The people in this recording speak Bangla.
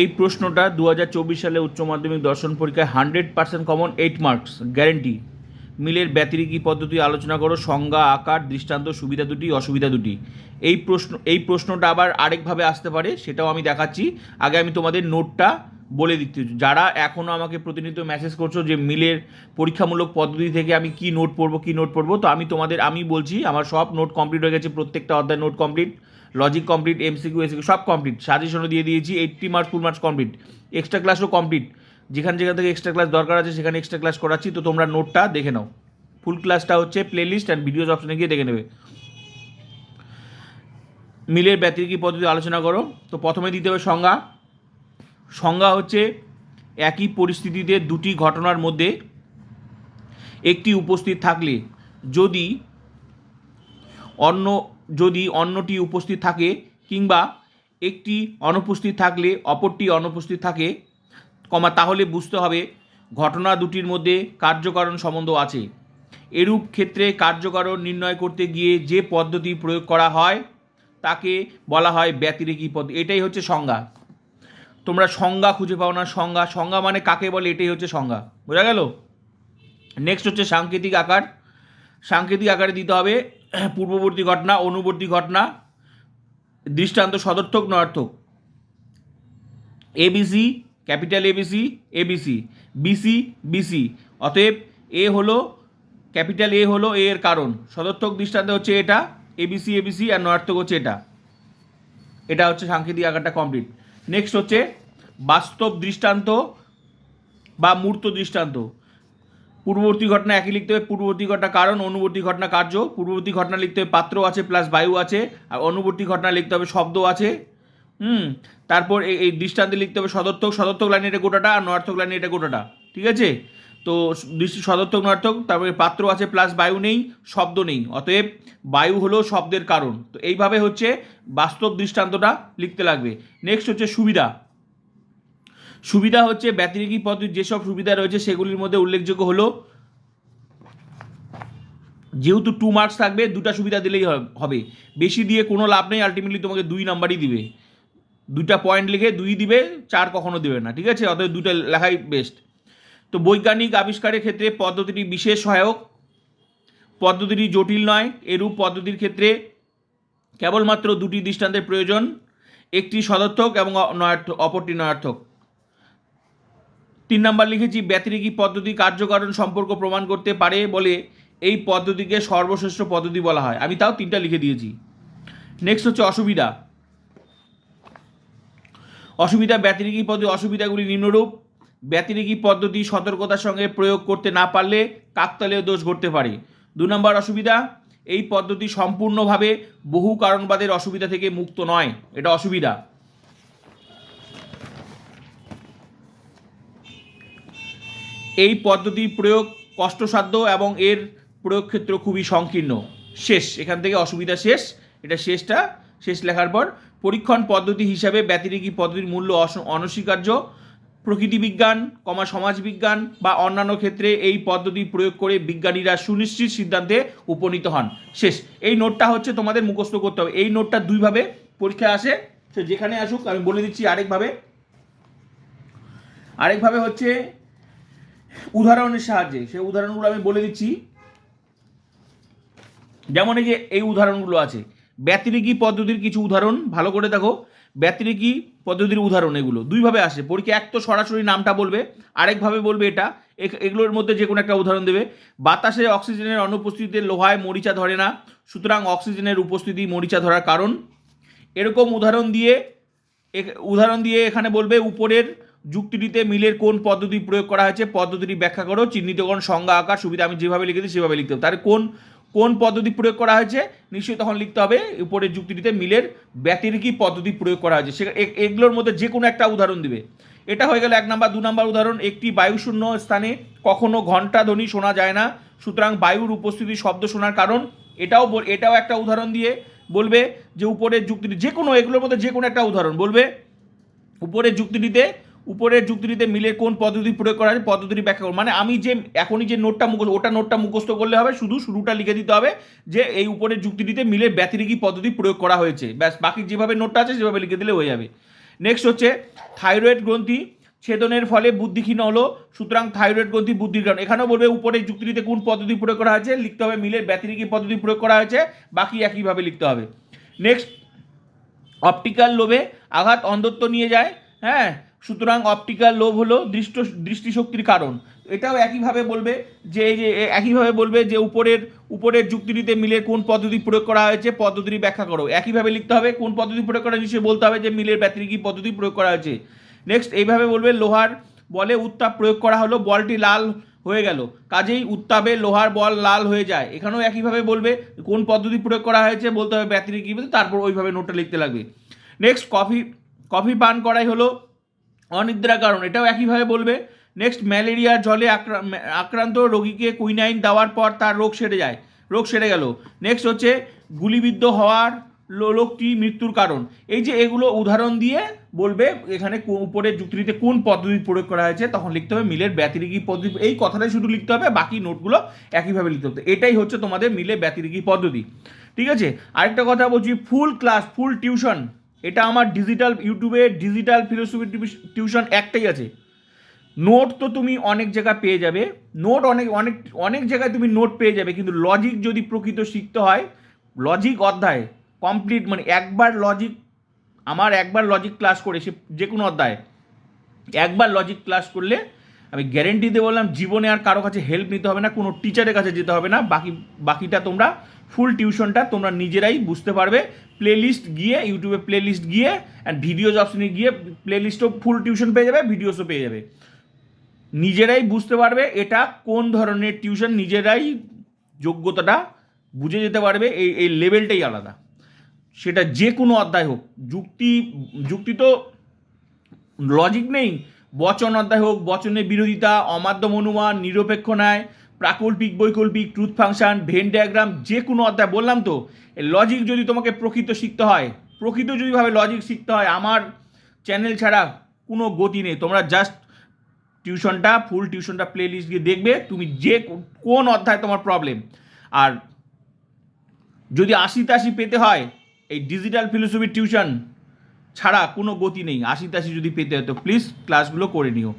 এই প্রশ্নটা দু হাজার চব্বিশ সালে উচ্চ মাধ্যমিক দর্শন পরীক্ষায় hundred percent common eight marks guarantee মিলের ব্যতিরিকী পদ্ধতি আলোচনা করো, সংজ্ঞা, আকার, দৃষ্টান্ত, সুবিধা দুটি, অসুবিধা দুটি। এই প্রশ্ন, এই প্রশ্নটা আবার আরেকভাবে আসতে পারে, সেটাও আমি দেখাচ্ছি। আগে আমি তোমাদের নোটটা বলে দিচ্ছি। যারা এখনও আমাকে প্রতিনিয়ত মেসেজ করছ যে মিলের পরীক্ষামূলক পদ্ধতি থেকে আমি কি নোট পড়ব, কি নোট পড়ব, তো আমি তোমাদের, আমি বলছি, আমার সব নোট কমপ্লিট হয়ে গেছে, প্রত্যেকটা অধ্যায় note complete logic complete MCQ SCQ সব কমপ্লিট সাজেশনও দিয়ে দিয়েছি eighty marks full marks complete extra ক্লাসও কমপ্লিট যেখান যেখান থেকে এক্সট্রা ক্লাস দরকার আছে, সেখানে এক্সট্রা ক্লাস করাচ্ছি। তো তোমরা নোটটা দেখে নাও। ফুল ক্লাসটা হচ্ছে প্লে লিস্ট অ্যান্ড ভিডিওস অপশনে গিয়ে দেখে নেবে। মিলের ব্যতিরিকী পদ্ধতি আলোচনা করো। তো প্রথমে দিতে হবে সংজ্ঞা। সংজ্ঞা হচ্ছে একই পরিস্থিতিতে দুটি ঘটনার মধ্যে একটি উপস্থিত থাকলে যদি অন্য যদি অন্যটি উপস্থিত থাকে কিংবা একটি অনুপস্থিত থাকলে অপরটি অনুপস্থিত থাকে, কমা, তাহলে বুঝতে হবে ঘটনা দুটির মধ্যে কার্যকারণ সম্বন্ধ আছে। এরূপ ক্ষেত্রে কার্যকারণ নির্ণয় করতে গিয়ে যে পদ্ধতি প্রয়োগ করা হয়, তাকে বলা হয় ব্যতিরেকী পদ এটাই হচ্ছে সংজ্ঞা। তোমরা সংজ্ঞা খুঁজে পাও না, সংজ্ঞা সংজ্ঞা মানে কাকে বলে, এটাই হচ্ছে সংজ্ঞা। বোঝা গেল? নেক্সট হচ্ছে সাংকেতিক আকার। সাংকেতিক আকারে দিতে হবে পূর্ববর্তী ঘটনা, অনুবর্তী ঘটনা, দৃষ্টান্ত সদর্থক, নয়ার্থক। ABC capital ABC ABC BC BC অতএব এ হলো, ক্যাপিটাল এ হলো এ এর কারণ। সদর্থক দৃষ্টান্ত হচ্ছে এটা এবিসি এবিসি আর নয়ার্থক হচ্ছে এটা। এটা হচ্ছে সাংকেতিক আকারটা কমপ্লিট নেক্সট হচ্ছে বাস্তব দৃষ্টান্ত বা মূর্ত দৃষ্টান্ত। পূর্ববর্তী ঘটনা একই লিখতে হবে, পূর্ববর্তী ঘটনা কারণ, অনুবর্তী ঘটনা কার্য। পূর্ববর্তী ঘটনা লিখতে হবে পাত্র আছে প্লাস বায়ু আছে, আর অনুবর্তী ঘটনা লিখতে হবে শব্দ আছে। হুম, তারপর এই দৃষ্টান্তে লিখতে হবে সদর্থক সদর্থক লাইনে এটা গোটাটা, আর নর্থক লাইনে এটা গোটাটা, ঠিক আছে? তো দৃষ্টি, সদর্থক নর্থক তারপরে পাত্র আছে প্লাস বায়ু নেই, শব্দ নেই, অতএব বায়ু হলো শব্দের কারণ। তো এইভাবে হচ্ছে বাস্তব দৃষ্টান্তটা লিখতে লাগবে। নেক্সট হচ্ছে সুবিধা। সুবিধা হচ্ছে ব্যতিরেকী পদ্ধতির যেসব সুবিধা রয়েছে সেগুলির মধ্যে উল্লেখযোগ্য হলো, যেহেতু টু মার্কস থাকবে, দুটা সুবিধা দিলেই হবে- বেশি দিয়ে কোনো লাভ নেই আলটিমেটলি তোমাকে দুই নাম্বারই দিবে। দুইটা পয়েন্ট লিখে দুই দিবে, চার কখনো দেবে না, ঠিক আছে? অতএব দুইটা লেখাই বেস্ট তো বৈজ্ঞানিক আবিষ্কারের ক্ষেত্রে পদ্ধতিটি বিশেষ সহায়ক। পদ্ধতিটি জটিল নয়, এরূপ পদ্ধতির ক্ষেত্রে কেবলমাত্র দুটি দৃষ্টান্তের প্রয়োজন, একটি সদর্থক এবং নয়ার্থক অপরটি নয়ার্থক। তিন নাম্বার লিখেছি, ব্যতিরেকী পদ্ধতি কার্যকারণ সম্পর্ক প্রমাণ করতে পারে বলে এই পদ্ধতিকে সর্বশ্রেষ্ঠ পদ্ধতি বলা হয়। আমি তাও তিনটা লিখে দিয়েছি। নেক্সট হচ্ছে অসুবিধা। অসুবিধা, ব্যতিরেকী পদ্ধতি অসুবিধাগুলি নিম্নরূপ। ব্যতিরেকী পদ্ধতি সতর্কতার সঙ্গে প্রয়োগ করতে না পারলে কাকতালীয় দোষ ঘটতে পারে। দু নম্বর অসুবিধা, এই পদ্ধতি সম্পূর্ণভাবে বহু কারণবাদের অসুবিধা থেকে মুক্ত নয়। এটা অসুবিধা। এই পদ্ধতির প্রয়োগ কষ্টসাধ্য এবং এর প্রয়োগ ক্ষেত্র খুবই সংকীর্ণ। শেষ, এখান থেকে অসুবিধা শেষ। এটা শেষটা, শেষ লেখার পর পরীক্ষণ পদ্ধতি হিসাবে ব্যতিরেকী পদ্ধতির মূল্য অনস্বীকার্য। প্রকৃতি বিজ্ঞান, কমা সমাজবিজ্ঞান বা অন্যান্য ক্ষেত্রে এই পদ্ধতি প্রয়োগ করে বিজ্ঞানীরা সুনিশ্চিত সিদ্ধান্তে উপনীত হন। শেষ, এই নোটটা হচ্ছে তোমাদের মুখস্থ করতে হবে। এই নোটটা দুইভাবে পরীক্ষায় আসে। যেখানে আসুক, আমি বলে দিচ্ছি আরেকভাবে। আরেকভাবে হচ্ছে উদাহরণের সাহায্যে সেই উদাহরণগুলো আমি বলে দিচ্ছি। যেমন এই যে, এই উদাহরণগুলো আছে। ব্যতিরেকী পদ্ধতির কিছু উদাহরণ, ভালো করে দেখো। ব্যতিরেকী পদ্ধতির উদাহরণ এগুলো। দুইভাবে আসে। পরীক্ষা এক তো সরাসরি নামটা বলবে, আরেকভাবে বলবে এটা। এগুলোর মধ্যে যে কোনো একটা উদাহরণ দেবে। বাতাসে অক্সিজেনের অনুপস্থিতিতে লোহায় মরিচা ধরে না। সুতরাং অক্সিজেনের উপস্থিতি মরিচা ধরার কারণ। এরকম উদাহরণ দিয়ে উদাহরণ দিয়ে এখানে বলবে উপরের যুক্তিটিতে মিলের কোন পদ্ধতি প্রয়োগ করা হয়েছে, পদ্ধতিটি ব্যাখ্যা করো চিহ্নিতকরণ সংজ্ঞা, আকার, সুবিধা আমি যেভাবে লিখেছি সেভাবে লিখতে হবে। তার কোন কোন পদ্ধতি প্রয়োগ করা হয়েছে? নিশ্চয়ই তখন লিখতে হবে, উপরের যুক্তিটিতে মিলের ব্যতিরেকী পদ্ধতি প্রয়োগ করা হয়েছে? সে এগুলোর মধ্যে যে কোনো একটা উদাহরণ দিবে। এটা হয়ে গেল এক নাম্বার, দু নাম্বার উদাহরণ, একটি বায়ুশূন্য স্থানে কখনো ঘণ্টা ধ্বনি শোনা যায় না, সুতরাং বায়ুর উপস্থিতি শব্দ শোনার কারণ, এটাও এটাও একটা উদাহরণ দিয়ে বলবে যে উপরের যুক্তিটি যে কোনো এগুলোর মধ্যে যে কোনো একটা উদাহরণ বলবে। উপরের যুক্তিটিতে উপরের যুক্তিটিতে মিলে কোন পদ্ধতি প্রয়োগ করা আছে পদ্ধতিটি ব্যাখ্যা করো মানে আমি যে, এখনই যে নোটটা মুখস্থ, ওটা নোটটা মুখস্থ করলে হবে, শুধু শুরুটা লিখে দিতে হবে যে এই উপরের যুক্তিটিতে মিলের ব্যতিরেকী পদ্ধতি প্রয়োগ করা হয়েছে। ব্যাস, বাকি যেভাবে নোটটা আছে, সেভাবে লিখে দিলে হয়ে যাবে। নেক্সট হচ্ছে থাইরয়েড গ্রন্থি ছেদনের ফলে বুদ্ধিহীন হলো, সুতরাং থাইরয়েড গ্রন্থি বুদ্ধির কারণ। এখানেও বলবে উপরে যুক্তিটিতে কোন পদ্ধতি প্রয়োগ করা হয়েছে, লিখতে হবে মিলের ব্যতিরিকী পদ্ধতি প্রয়োগ করা হয়েছে, বাকি একইভাবে লিখতে হবে। নেক্সট অপটিক্যাল লোভে আঘাত অন্ধত্ব নিয়ে যায় হ্যাঁ? সুতরাং অপটিক্যাল লোভ হলো দৃষ্ট, দৃষ্টিশক্তির কারণ। এটাও একইভাবে বলবে যে, এই যে একইভাবে বলবে যে, উপরের উপরের যুক্তিটিতে মিলে কোন পদ্ধতি প্রয়োগ করা হয়েছে, পদ্ধতিটি ব্যাখ্যা করো। একইভাবে লিখতে হবে কোন পদ্ধতি প্রয়োগ করা হয়েছে বলতে হবে যে, মিলের ব্যতিরিকী পদ্ধতি প্রয়োগ করা হয়েছে। নেক্সট এইভাবে বলবে লোহার বলে উত্তাপ প্রয়োগ করা হলো, বলটি লাল হয়ে গেল। কাজেই উত্তাপে লোহার বল লাল হয়ে যায়। এখানেও একইভাবে বলবে কোন পদ্ধতি প্রয়োগ করা হয়েছে, বলতে হবে ব্যতিরিকী তারপর ওইভাবে নোটটা লিখতে লাগবে। নেক্সট কফি কফি পান করাই হলো অনিদ্রার কারণ, এটাও একইভাবে বলবে নেক্সট ম্যালেরিয়ার জলে আক্রা- আক্রান্ত রোগীকে কুইনাইন দেওয়ার পর তার রোগ সেরে যায়, রোগ সেরে গেল। নেক্সট হচ্ছে গুলিবিদ্ধ হওয়ার লোকটি মৃত্যুর কারণ। এই যে এগুলো উদাহরণ দিয়ে বলবে, এখানে উপরে যুক্তিতে কোন পদ্ধতি প্রয়োগ করা হয়েছে, তখন লিখতে হবে মিলের ব্যতিরিকী পদ্ধতি, এই কথাটাই শুধু লিখতে হবে, বাকি নোটগুলো একইভাবে লিখতে হবে। এটাই হচ্ছে তোমাদের মিলে ব্যতিরিকী পদ্ধতি। ঠিক আছে? আরেকটা কথা বলছি ফুল ক্লাস ফুল টিউশন এটা আমার ডিজিটাল ইউটিউবে ডিজিটাল ফিলোসফি টিউশন একটাই আছে। নোট তো তুমি অনেক জায়গায় পেয়ে যাবে। নোট অনেক অনেক অনেক জায়গায় তুমি নোট পেয়ে যাবে, কিন্তু লজিক যদি প্রকৃত শিখতে হয় লজিক অধ্যায় কমপ্লিট মানে একবার লজিক আমার একবার লজিক ক্লাস করে সে যে কোনো অধ্যায়, একবার লজিক ক্লাস করলে আমি গ্যারেন্টি দিয়ে বললাম, জীবনে আর কারও কাছে হেল্প নিতে হবে না, কোনো টিচারের কাছে যেতে হবে না, বাকি, বাকিটা তোমরা ফুল টিউশনটা তোমরা নিজেরাই বুঝতে পারবে। প্লেলিস্ট গিয়ে ইউটিউবে প্লেলিস্ট গিয়ে অ্যান্ড ভিডিওজ অপশনে গিয়ে প্লেলিস্টও ফুল টিউশন পেয়ে যাবে ভিডিওসও পেয়ে যাবে। নিজেরাই বুঝতে পারবে এটা কোন ধরনের টিউশন নিজেরাই যোগ্যতাটা বুঝে যেতে পারবে, এই এই লেভেলটাই আলাদা। সেটা যে কোনো অধ্যায় হোক, যুক্তি যুক্তি তো লজিক নেই। বচন অধ্যায় হোক বচনের বিরোধিতা, অমাধ্যম অনুমান, নিরপেক্ষ ন্যায় প্রাকল্পিক, বৈকল্পিক ট্রুথ ফাংশন ভেন ডায়াগ্রাম যে কোনো অধ্যায় বললাম তো লজিক যদি তোমাকে প্রকৃত শিখতে হয়, প্রকৃত যদি ভাবে লজিক শিখতে হয়, আমার চ্যানেল ছাড়া কোনো গতি নেই। তোমরা জাস্ট টিউশনটা ফুল টিউশনটা প্লে লিস্ট গিয়ে দেখবে, তুমি যে কোন অধ্যায় তোমার প্রবলেম আর যদি আশি তাশি পেতে হয়, এই ডিজিটাল ফিলোসফি টিউশন ছাড়া কোনো গতি নেই আশি তাশি যদি পেতে হয়, তো প্লিজ ক্লাসগুলো করে নিও।